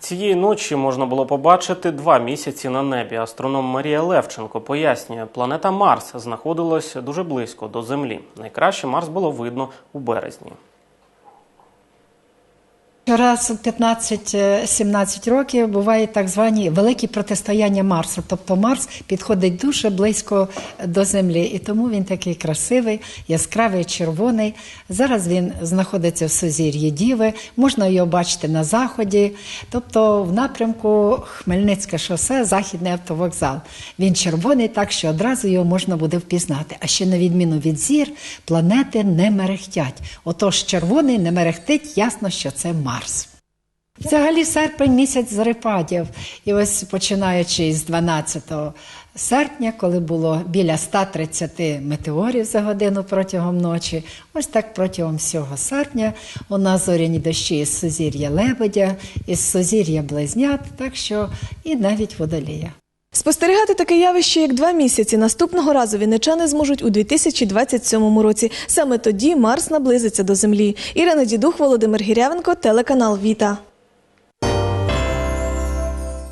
Цієї ночі можна було побачити два місяці на небі. Астроном Марія Левченко пояснює, планета Марс знаходилась дуже близько до Землі. Найкраще Марс було видно у березні. Раз у 15-17 років бувають так звані великі протистояння Марсу. Тобто Марс підходить дуже близько до Землі, і тому він такий красивий, яскравий, червоний. Зараз він знаходиться в сузір'ї Діви, можна його бачити на заході, тобто в напрямку Хмельницьке шосе, Західний автовокзал. Він червоний, так що одразу його можна буде впізнати. А ще на відміну від зір, планети не мерехтять. Отож, червоний не мерехтить, ясно, що це Марс. Взагалі серпень місяць зарипадів. І ось починаючи з 12 серпня, коли було біля 130 метеорів за годину протягом ночі, ось так протягом всього серпня у нас зоряні дощі із сузір'я Лебедя, із сузір'я Близнят, так що і навіть водолія. Спостерігати таке явище, як два місяці наступного разу вінничани зможуть у 2027 році. Саме тоді Марс наблизиться до Землі. Ірина Дідух, Володимир Гірявенко, телеканал Віта.